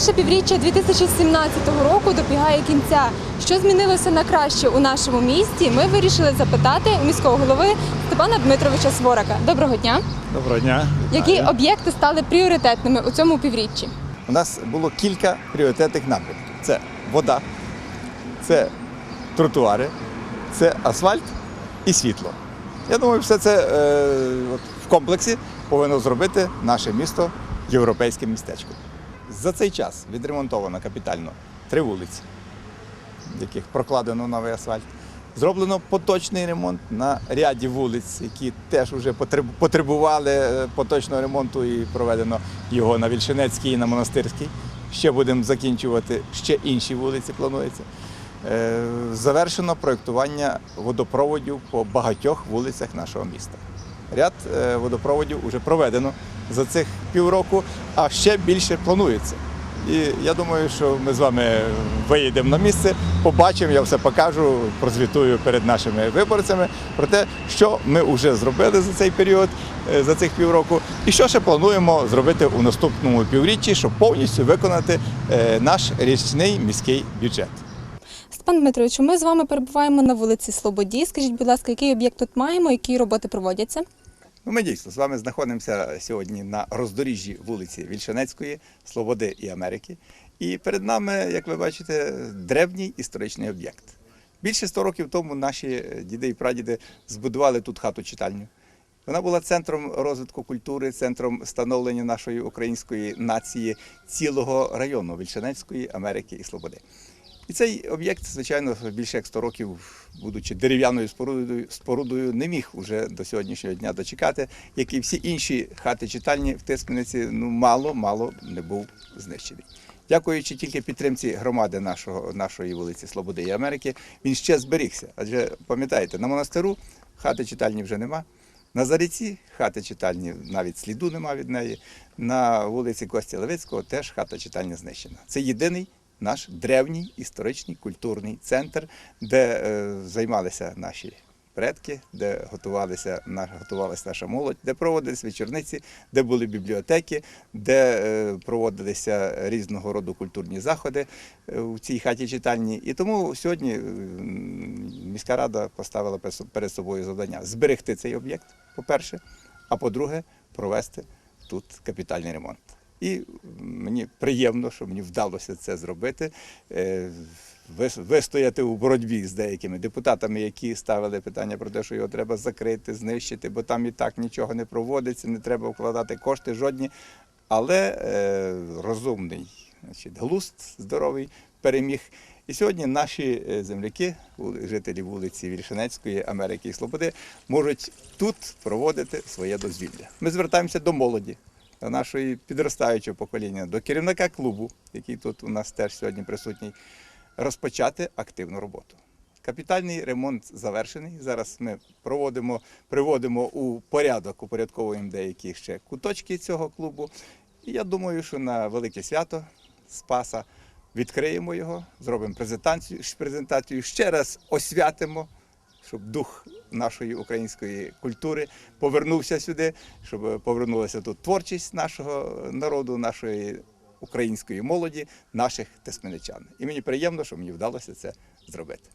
Перше півріччя 2017 року добігає кінця. Що змінилося на краще у нашому місті? Ми вирішили запитати у міського голови Степана Дмитровича Сворака. Доброго дня! Доброго дня. Які об'єкти стали пріоритетними у цьому півріччі? У нас було кілька пріоритетних напрямків: це вода, це тротуари, це асфальт і світло. Я думаю, все це е, от, в комплексі повинно зробити наше місто європейським містечком. За цей час відремонтовано капітально три вулиці, в яких прокладено новий асфальт. Зроблено поточний ремонт на ряді вулиць, які теж вже потребували е, поточного ремонту і проведено його на Вільшинецькій і на Монастирській. Ще будемо закінчувати, ще інші вулиці планується. Е, Завершено проєктування водопроводів по багатьох вулицях нашого міста. Ряд е, водопроводів вже проведено за цих півроку, а ще більше планується. І я думаю, що ми з вами виїдемо на місце, побачимо, я все покажу, прозвітую перед нашими виборцями про те, що ми вже зробили за цей період, е, за цих півроку, і що ще плануємо зробити у наступному півріччі, щоб повністю виконати е, наш річний міський бюджет. Степан Дмитрович, ми з вами перебуваємо на вулиці Слободі. Скажіть, будь ласка, який об'єкт тут маємо, які роботи проводяться? Ну, ми дійсно з вами знаходимося сьогодні на роздоріжжі вулиці Вільшанецької, Слободи і Америки. І перед нами, як ви бачите, древній історичний об'єкт. Більше 100 років тому наші діди і прадіди збудували тут хату читальню. Вона була центром розвитку культури, центром становлення нашої української нації цілого району Вільшанецької, Америки і Слободи. І цей об'єкт, звичайно, більше як 100 років, будучи дерев'яною спорудою, спорудою, не міг уже до сьогоднішнього дня дочекати, як і всі інші хати читальні в Тисмениці, ну мало-мало не був знищений. Дякуючи тільки підтримці громади нашого, нашої вулиці Слободи і Америки, він ще зберігся. Адже пам'ятаєте, на монастиру хати читальні вже нема. На Заріці хати читальні навіть сліду нема від неї. На вулиці Кості Левицького теж хата читальня знищена. Це єдиний наш древній історичний культурний центр, де е, займалися наші предки, де готувалися, готувалася наша молодь, де проводились вечорниці, де були бібліотеки, де е, проводилися різного роду культурні заходи е, у цій хаті читальні. І тому сьогодні е, міська рада поставила перед собою завдання зберегти цей об'єкт, по-перше, а по-друге, провести тут капітальний ремонт. І мені приємно, що мені вдалося це зробити. е, Вистояти у боротьбі з деякими депутатами, які ставили питання про те, що його треба закрити, знищити, бо там і так нічого не проводиться, не треба вкладати кошти жодні. Але е, розумний значить, глузд здоровий переміг. І сьогодні наші е, земляки, жителі вулиці Вільшинецької, Америки і Слободи, можуть тут проводити своє дозвілля. Ми звертаємося до молоді, нашої підростаючого покоління, до керівника клубу, який тут у нас теж сьогодні присутній, розпочати активну роботу. Капітальний ремонт завершений. Зараз ми проводимо, приводимо у порядок, упорядковуємо деякі ще куточки цього клубу. І я думаю, що на велике свято Спаса відкриємо його, зробимо презентацію, презентацію ще раз освятимо, щоб дух нашої української культури повернувся сюди, щоб повернулася тут творчість нашого народу, нашої української молоді, наших тесменичан. І мені приємно, що мені вдалося це зробити.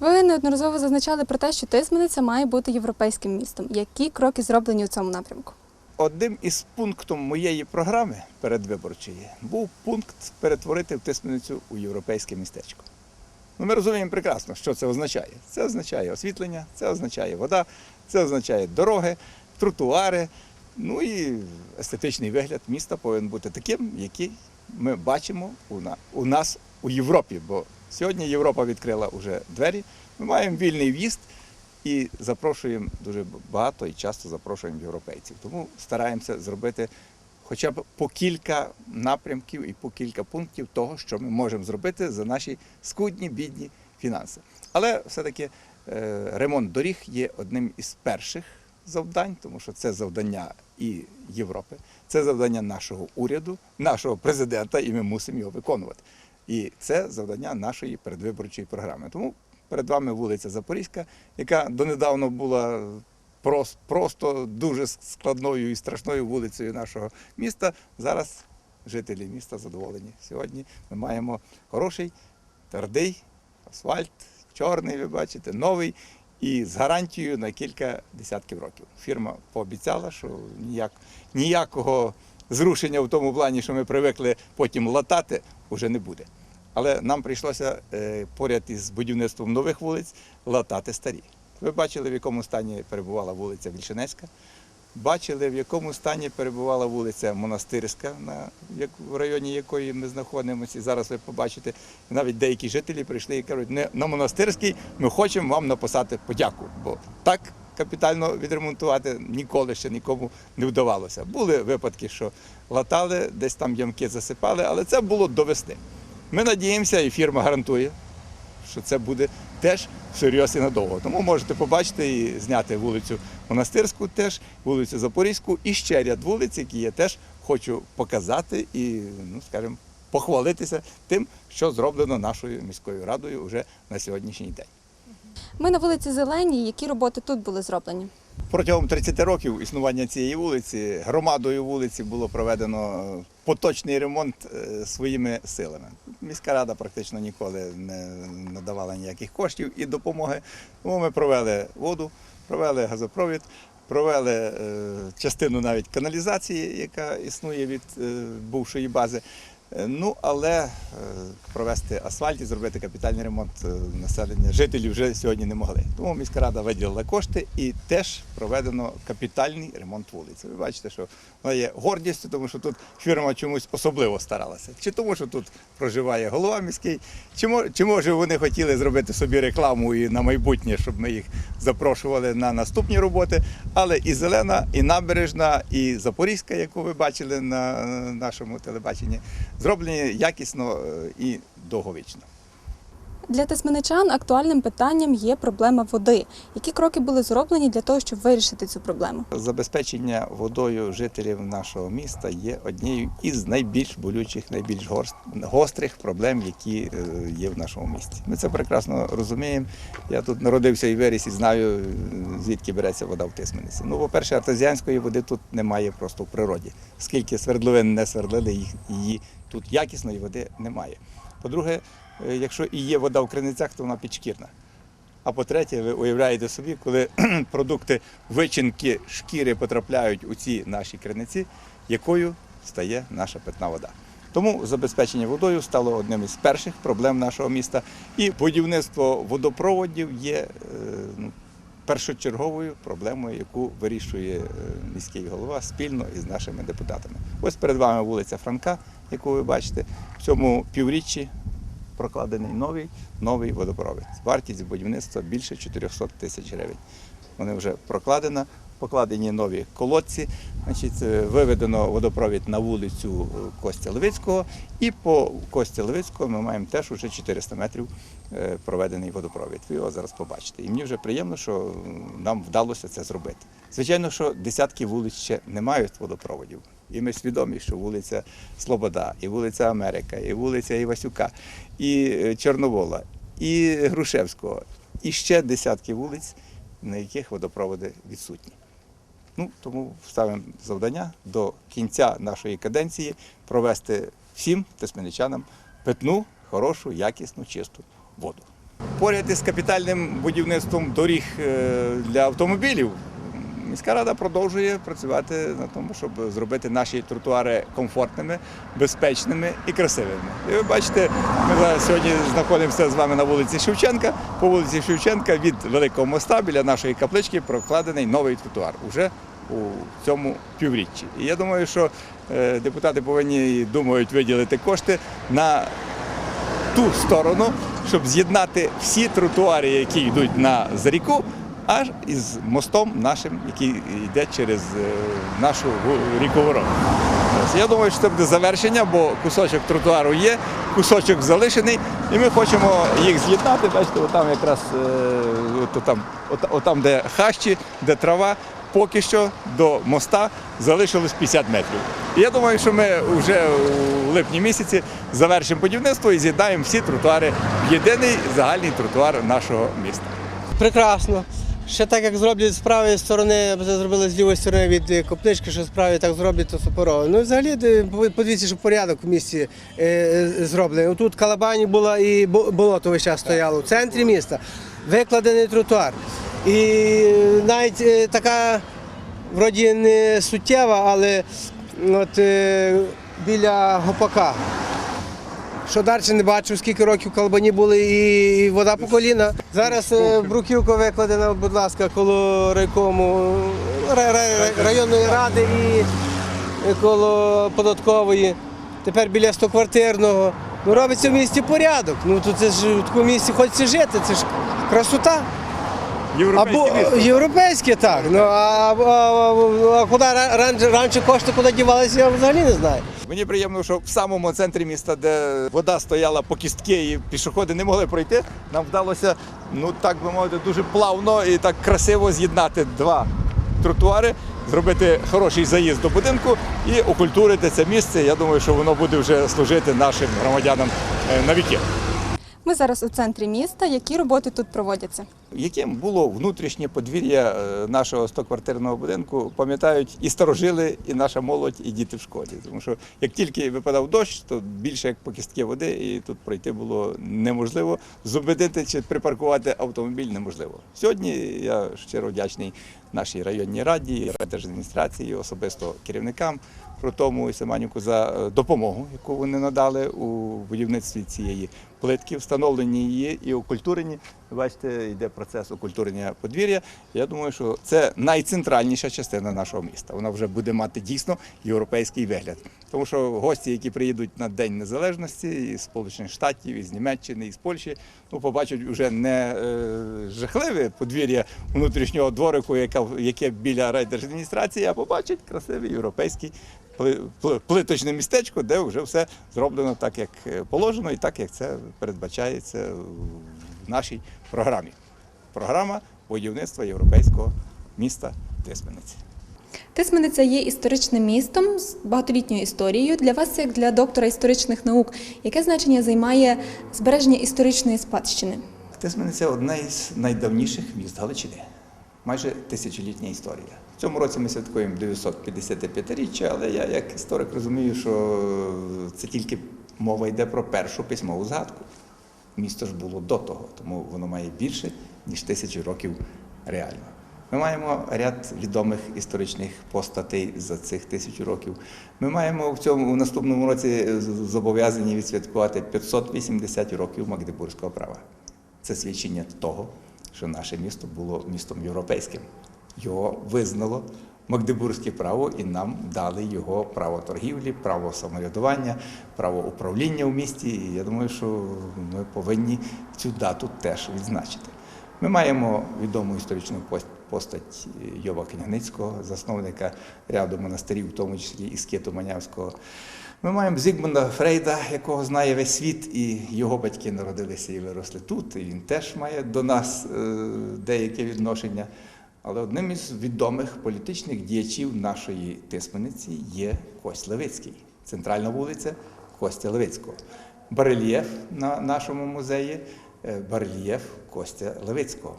Ви неодноразово зазначали про те, що Тисмениця має бути європейським містом. Які кроки зроблені у цьому напрямку? Одним із пунктів моєї програми передвиборчої був пункт перетворити в Тисменицю у європейське містечко. Ну, ми розуміємо прекрасно, що це означає. Це означає освітлення, це означає вода, це означає дороги, тротуари. Ну і естетичний вигляд міста повинен бути таким, який ми бачимо у, нас у Європі. Бо сьогодні Європа відкрила вже двері. Ми маємо вільний в'їзд і запрошуємо дуже багато і часто запрошуємо європейців. Тому стараємося зробити хоча б по кілька напрямків і по кілька пунктів того, що ми можемо зробити за наші скудні, бідні фінанси. Але все-таки е, ремонт доріг є одним із перших завдань, тому що це завдання і Європи, це завдання нашого уряду, нашого президента, і ми мусимо його виконувати. І це завдання нашої передвиборчої програми. Тому перед вами вулиця Запорізька, яка донедавна була просто дуже складною і страшною вулицею нашого міста. Зараз жителі міста задоволені. Сьогодні ми маємо хороший, твердий асфальт, чорний, ви бачите, новий і з гарантією на кілька десятків років. Фірма пообіцяла, що ніяк, ніякого зрушення в тому плані, що ми привикли потім латати, вже не буде. Але нам прийшлося е, поряд із будівництвом нових вулиць латати старі. Ви бачили, в якому стані перебувала вулиця Вільшинецька. Бачили, в якому стані перебувала вулиця Монастирська, на, як, в районі якої ми знаходимося. І зараз ви побачите, навіть деякі жителі прийшли і кажуть, не на монастирський ми хочемо вам написати подяку. Бо так капітально відремонтувати ніколи ще нікому не вдавалося. Були випадки, що латали, десь там ямки засипали, але це було до весни. Ми надіємося, і фірма гарантує, що це буде теж всерйоз і надовго. Тому можете побачити і зняти вулицю Монастирську, теж вулицю Запорізьку і ще ряд вулиць, які я теж хочу показати і, ну скажімо, похвалитися тим, що зроблено нашою міською радою вже на сьогоднішній день. Ми на вулиці Зеленій. Які роботи тут були зроблені? Протягом 30 років існування цієї вулиці громадою вулиці було проведено поточний ремонт е, своїми силами. Міська рада практично ніколи не надавала ніяких коштів і допомоги. Тому ми провели воду, провели газопровід, провели е, частину навіть каналізації, яка існує від е, бувшої бази. Е, Ну, але е, провести асфальт і зробити капітальний ремонт е, населення жителі вже сьогодні не могли. Тому міська рада виділила кошти і теж проведено капітальний ремонт вулиці. Ви бачите, що вона є гордістю, тому що тут фірма чомусь особливо старалася. Чи тому, що тут проживає голова міський, чи, може вони хотіли зробити собі рекламу і на майбутнє, щоб ми їх запрошували на наступні роботи. Але і зелена, і набережна, і Запорізька, яку ви бачили на нашому телебаченні, зроблені якісно е, і довговічно. Для тисменичан актуальним питанням є проблема води. Які кроки були зроблені для того, щоб вирішити цю проблему? Забезпечення водою жителів нашого міста є однією із найбільш болючих, найбільш гострих проблем, які е, є в нашому місті. Ми це прекрасно розуміємо. Я тут народився і виріс і знаю, звідки береться вода в Тисмениці. Ну, по-перше, артезіанської води тут немає просто в природі. Скільки свердловин не свердлили, її тут якісної води немає. По-друге, якщо і є вода в криницях, то вона підшкірна. А по-третє, ви уявляєте собі, коли продукти вичинки шкіри потрапляють у ці наші криниці, якою стає наша питна вода. Тому забезпечення водою стало одним із перших проблем нашого міста. І будівництво водопроводів є е, ну, першочерговою проблемою, яку вирішує е, міський голова спільно із нашими депутатами. Ось перед вами вулиця Франка, яку ви бачите. В цьому півріччі прокладений новий, новий водопровід. Вартість будівництва більше 400 тисяч гривень. Вони вже прокладено, покладені нові колодці. Значить, е, виведено водопровід на вулицю е, Костя Левицького, і по Костя Левицького ми маємо теж уже 400 метрів е, проведений водопровід. Ви його зараз побачите. І мені вже приємно, що нам вдалося це зробити. Звичайно, що десятки вулиць ще не мають водопроводів. І ми свідомі, що вулиця Слобода, і вулиця Америка, і вулиця Івасюка, і е, Чорновола, і Грушевського, і ще десятки вулиць, на яких водопроводи відсутні. Ну, тому ставимо завдання до кінця нашої каденції провести всім тисменичанам питну, хорошу, якісну, чисту воду. Поряд із капітальним будівництвом доріг е, для автомобілів міська рада продовжує працювати на тому, щоб зробити наші тротуари комфортними, безпечними і красивими. І ви бачите, ми сьогодні знаходимося з вами на вулиці Шевченка. По вулиці Шевченка від Великого моста біля нашої каплички прокладений новий тротуар уже у цьому півріччі. І я думаю, що е, депутати повинні думають виділити кошти на ту сторону, щоб з'єднати всі тротуари, які йдуть на Заріку, аж із мостом нашим, який йде через е, нашу ріку Ворон. Я думаю, що це буде завершення, бо кусочок тротуару є, кусочок залишений, і ми хочемо їх з'єднати. Бачите, отам якраз е, от, там, от, отам, де хащі, де трава. Поки що до моста залишилось 50 метрів. І я думаю, що ми вже у липні місяці завершимо будівництво і з'єднаємо всі тротуари в єдиний загальний тротуар нашого міста. Прекрасно. Ще так як зроблять з правої сторони, це зробили з лівої сторони від е, копнички, що з правої так зроблять, то суперово. Ну взагалі подивіться, що порядок в місті е, е, зроблений. Тут Калабані була і болото весь час стояло в центрі міста, викладений тротуар. І навіть така вроді не суттєва, але от біля гопака. Що далі не бачив, скільки років Калбані були і, вода по коліна. Зараз е, бруківка викладена, будь ласка, коло райкому ра- ра- районної ради і коло податкової. Тепер біля 100-квартирного. Ну робиться в місті порядок. Ну тут це ж в такому місті хочеться жити, це ж красота. Або європейське так. Ну а, а, а куди ра- раніше, раніше кошти куди дівалися, я взагалі не знаю. Мені приємно, що в самому центрі міста, де вода стояла по кістки і пішоходи не могли пройти, нам вдалося, ну так би мовити, дуже плавно і так красиво з'єднати два тротуари, зробити хороший заїзд до будинку і окультурити це місце. Я думаю, що воно буде вже служити нашим громадянам е, на віки. Ми зараз у центрі міста. Які роботи тут проводяться? Яким було внутрішнє подвір'я е, нашого 100-квартирного будинку, пам'ятають і старожили, і наша молодь, і діти в школі. Тому що як тільки випадав дощ, то більше як по кістки води, і тут пройти було неможливо. Зупинити чи припаркувати автомобіль неможливо. Сьогодні я щиро вдячний нашій районній раді, держадміністрації, особисто керівникам Крутому і Семенюку за е, допомогу, яку вони надали у будівництві цієї плитки, встановленні її і окультуренні. Ви Бачите, йде процес окультурення подвір'я. Я думаю, що це найцентральніша частина нашого міста. Вона вже буде мати дійсно європейський вигляд. Тому що гості, які приїдуть на День Незалежності із Сполучених Штатів, із Німеччини, із Польщі, ну побачать вже не е, жахливе подвір'я внутрішнього дворику, яка, яке біля райдержадміністрації, а побачать красивий європейський пли- пли- плиточне містечко, де вже все зроблено так, як е, положено, і так, як це передбачається в нашій програмі. Програма будівництва європейського міста Тисмениці. Тисмениця є історичним містом з багатолітньою історією. Для вас, як для доктора історичних наук, яке значення займає збереження історичної спадщини? Тисмениця одне із найдавніших міст Галичини. Майже тисячолітня історія. В цьому році ми святкуємо 955-річчя, але я як історик розумію, що це тільки мова йде про першу письмову згадку. Місто ж було до того, тому воно має більше, ніж тисячі років реально. Ми маємо ряд відомих історичних постатей за цих тисячу років. Ми маємо в цьому в наступному році зобов'язані відсвяткувати 580 років Магдебурзького права. Це свідчення того, що наше місто було містом європейським. Його визнало Магдебурзьке право і нам дали його право торгівлі, право самоврядування, право управління в місті. І я думаю, що ми повинні цю дату теж відзначити. Ми маємо відому історичну постать Йова Княжницького, засновника ряду монастирів, в тому числі і Скиту Манявського. Ми маємо Зігмунда Фрейда, якого знає весь світ, і його батьки народилися і виросли тут. І він теж має до нас е, деяке відношення. Але одним із відомих політичних діячів нашої тисмениці є Кость Левицький, центральна вулиця Костя Левицького. Барельєф на нашому музеї е, барельєф Костя Левицького.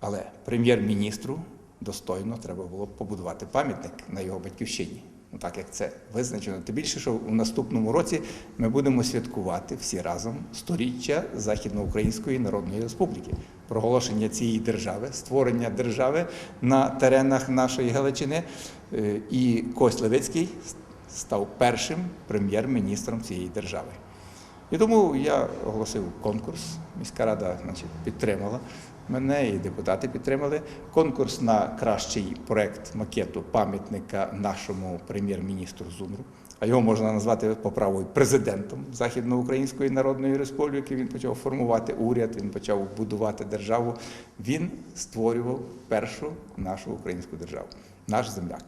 Але прем'єр-міністру достойно треба було побудувати пам'ятник на його батьківщині. Ну так як це визначено. Тим більше, що у наступному році ми будемо святкувати всі разом сторіччя Західноукраїнської Народної Республіки, проголошення цієї держави, створення держави на теренах нашої Галичини. Е, І Кость Левицький став першим прем'єр-міністром цієї держави. І тому я оголосив конкурс. Міська рада значить, підтримала мене, і депутати підтримали. Конкурс на кращий проект макету пам'ятника нашому прем'єр-міністру Зумру. А його можна назвати по праву президентом Західноукраїнської Народної Республіки. Він почав формувати уряд, він почав будувати державу. Він створював першу нашу українську державу, наш земляк.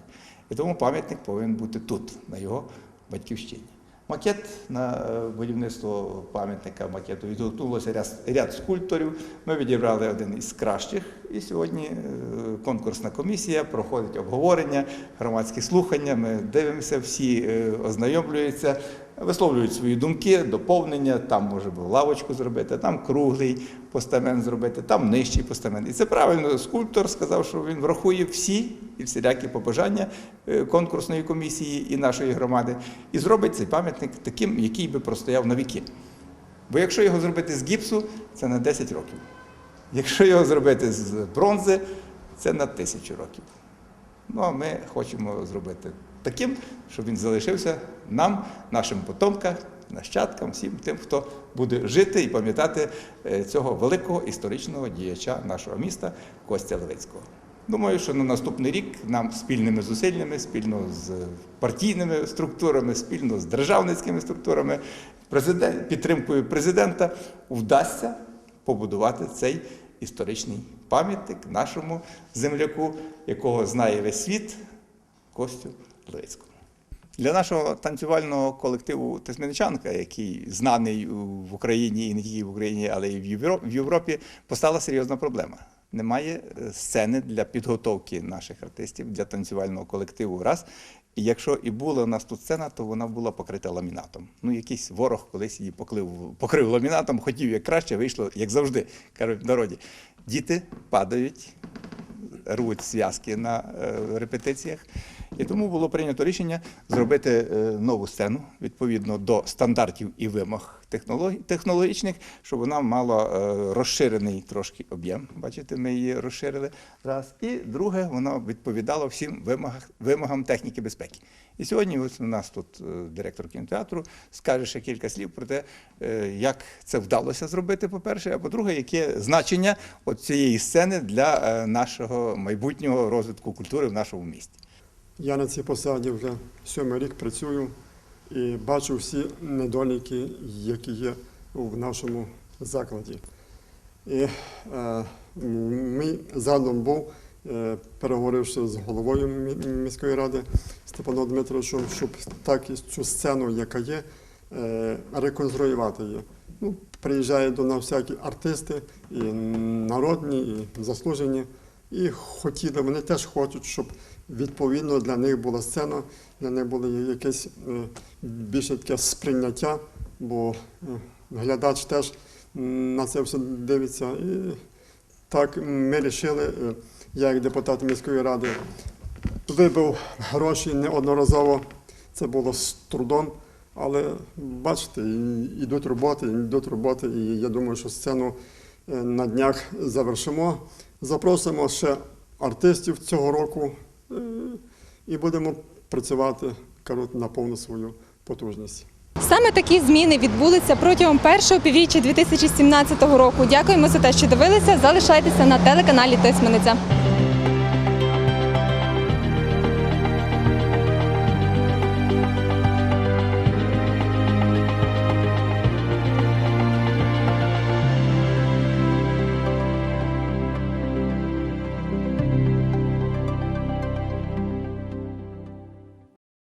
І тому пам'ятник повинен бути тут, на його батьківщині. Макет на е, будівництво пам'ятника макету відгукнулося ряд, скульпторів. Ми відібрали один із кращих. І сьогодні е, конкурсна комісія проходить обговорення, громадські слухання. Ми дивимося, всі е, ознайомлюються. Висловлюють свої думки, доповнення, там може лавочку зробити, там круглий постамент зробити, там нижчий постамент. І це правильно. Скульптор сказав, що він врахує всі і всілякі побажання е, конкурсної комісії і нашої громади, і зробить цей пам'ятник таким, який би простояв на віки. Бо якщо його зробити з гіпсу, це на 10 років. Якщо його зробити з бронзи, це на тисячу років. Ну а ми хочемо зробити таким, щоб він залишився нам, нашим потомкам, нащадкам, всім тим, хто буде жити і пам'ятати е, цього великого історичного діяча нашого міста Костя Левицького. Думаю, що на наступний рік нам спільними зусиллями, спільно з партійними структурами, спільно з державницькими структурами, президент, підтримкою президента вдасться побудувати цей історичний пам'ятник нашому земляку, якого знає весь світ, Костю Левицькому. Для нашого танцювального колективу Тисменичанка, який знаний в Україні і не тільки в Україні, але й в Європі, постала серйозна проблема. Немає е, сцени для підготовки наших артистів для танцювального колективу. Раз. І якщо і була у нас тут сцена, то вона була покрита ламінатом. Ну, якийсь ворог колись її поклив, покрив ламінатом, хотів як краще, вийшло, як завжди, кажуть в народі. Діти падають, рвуть зв'язки на е, репетиціях. І тому було прийнято рішення зробити е, нову сцену відповідно до стандартів і вимог технологічних, щоб вона мала е, розширений трошки об'єм. Бачите, ми її розширили. Раз. І друге, вона відповідала всім вимогам техніки безпеки. І сьогодні у нас тут е, директор кінотеатру скаже ще кілька слів про те, е, як це вдалося зробити, по-перше, а по-друге, яке значення цієї сцени для е, нашого майбутнього розвитку культури в нашому місті. Я на цій посаді вже сьомий рік працюю і бачу всі недоліки, які є в нашому закладі. І е, мій задум був, переговоривши з головою міської ради Степаном Дмитровичем, щоб так і цю сцену, яка є, е, реконструювати її. Ну, приїжджають до нас всякі артисти, і народні, і заслужені. І хотіли, вони теж хочуть, щоб відповідно для них була сцена, для них було якесь е, більше таке сприйняття, бо е, глядач теж на це все дивиться. І так ми вирішили, я як депутат міської ради вибив гроші неодноразово. Це було з трудом. Але бачите, йдуть роботи, йдуть роботи, і я думаю, що сцену е, на днях завершимо. Запросимо ще артистів цього року е, і будемо працювати на повну свою потужність. Саме такі зміни відбулися протягом першого півріччя 2017 року. Дякуємо за те, що дивилися. Залишайтеся на телеканалі Тисмениця.